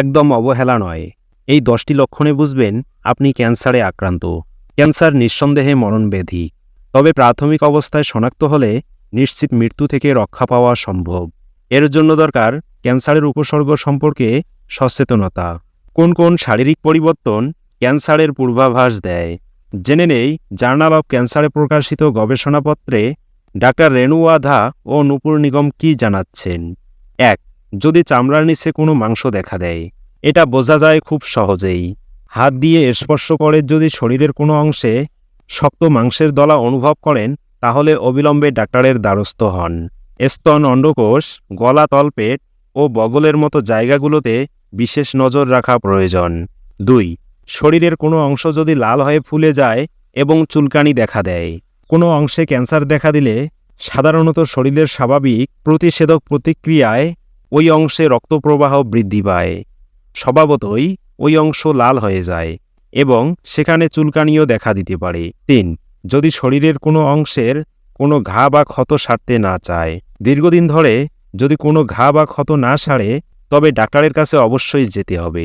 একদম অবহেলা নয়। এই দশটি লক্ষণে বুঝবেন আপনি ক্যান্সারে আক্রান্ত। ক্যান্সার নিঃসন্দেহে মরণব্যাধি। তবে প্রাথমিক অবস্থায় শনাক্ত হলে নিশ্চিত মৃত্যু থেকে রক্ষা পাওয়া সম্ভব। এর জন্য দরকার ক্যান্সারের উপসর্গ সম্পর্কে সচেতনতা। কোন কোন শারীরিক পরিবর্তন ক্যান্সারের পূর্বাভাস দেয়? জেনে নেই জার্নাল অব ক্যান্সারে প্রকাশিত গবেষণাপত্রে ডাক্তার রেণু আধা ও নূপুর নিগম কি জানাচ্ছেন? এক যদি চামড়ার নিচে কোনো মাংস দেখা দেয়। এটা বোঝা যায় খুব সহজেই। হাত দিয়ে স্পর্শ করে যদি শরীরের কোনো অংশে শক্ত মাংসের দলা অনুভব করেন, তাহলে অবিলম্বে ডাক্তারের দ্বারস্থ হন। স্তন অন্ডকোষ, গলা, তলপেট ও বগলের মতো জায়গাগুলোতে বিশেষ নজর রাখা প্রয়োজন। দুই, শরীরের কোনো অংশ যদি লাল হয়ে ফুলে যায় এবং চুলকানি দেখা দেয়। কোনো অংশে ক্যান্সার দেখা দিলে সাধারণত শরীরের স্বাভাবিক প্রতিষেধক প্রতিক্রিয়ায় ওই অংশে রক্তপ্রবাহ বৃদ্ধি পায়। স্বভাবতই ওই অংশ লাল হয়ে যায় এবং সেখানে চুলকানিও দেখা দিতে পারে। তিন, যদি শরীরের কোনো অংশের কোনো ঘা বা ক্ষত সারতে না চায়, দীর্ঘদিন ধরে যদি কোনো ঘা বা ক্ষত না সারে, তবে ডাক্তারের কাছে অবশ্যই যেতে হবে।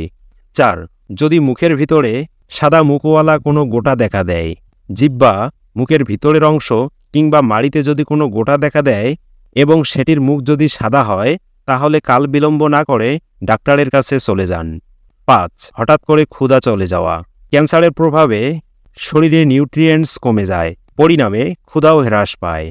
চার, যদি মুখের ভিতরে সাদা মুখওয়ালা কোনো গোটা দেখা দেয়, জিব্বা, মুখের ভিতরের অংশ কিংবা মাড়িতে যদি কোনো গোটা দেখা দেয় এবং সেটির মুখ যদি সাদা হয় তাহলে কাল বিলম্ব না করে ডাক্তারের কাছে চলে যান। পাঁচ, হঠাৎ করে ক্ষুধা চলে যাওয়া। ক্যান্সারের প্রভাবে শরীরে নিউট্রিয়েন্টস কমে যায়, পরিণামে ক্ষুধাও হ্রাস পায়।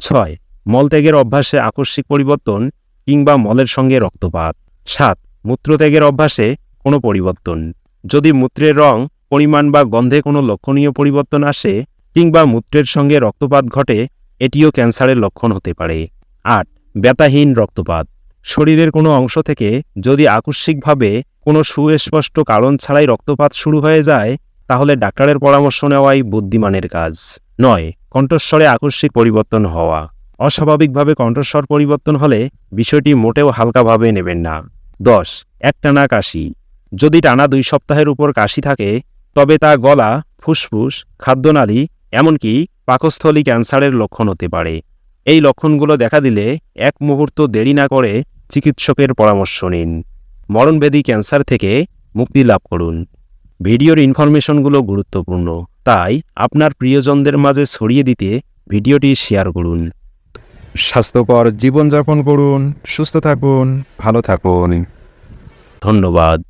ছয়, মলত্যাগের অভ্যাসে আকস্মিক পরিবর্তন কিংবা মলের সঙ্গে রক্তপাত। সাত, মূত্রত্যাগের অভ্যাসে কোনো পরিবর্তন। যদি মূত্রের রং, পরিমাণ বা গন্ধে কোনো লক্ষণীয় পরিবর্তন আসে কিংবা মূত্রের সঙ্গে রক্তপাত ঘটে, এটিও ক্যান্সারের লক্ষণ হতে পারে। আট, ব্যথাহীন রক্তপাত। শরীরের কোনো অংশ থেকে যদি আকস্মিকভাবে কোনো সুস্পষ্ট কারণ ছাড়াই রক্তপাত শুরু হয়ে যায়, তাহলে ডাক্তারের পরামর্শ নেওয়াই বুদ্ধিমানের কাজ। নয়, কণ্ঠস্বরে আকস্মিক পরিবর্তন হওয়া। অস্বাভাবিকভাবে কণ্ঠস্বর পরিবর্তন হলে বিষয়টি মোটেও হালকাভাবে নেবেন না। দশ, একটানা কাশি। যদি টানা দুই সপ্তাহের উপর কাশি থাকে, তবে তা গলা, ফুসফুস, খাদ্যনালী, এমনকি পাকস্থলী ক্যান্সারের লক্ষণ হতে পারে। এই লক্ষণগুলো দেখা দিলে এক মুহূর্ত দেরি না করে চিকিৎসকের পরামর্শ নিন। মরণব্যাধি ক্যান্সার থেকে মুক্তি লাভ করুন। ভিডিওর ইনফরমেশনগুলো গুরুত্বপূর্ণ তাই আপনার প্রিয়জনদের মাঝে ছড়িয়ে দিতে ভিডিওটি শেয়ার করুন। স্বাস্থ্যকর জীবনযাপন করুন সুস্থ থাকুন ভালো থাকুন। ধন্যবাদ।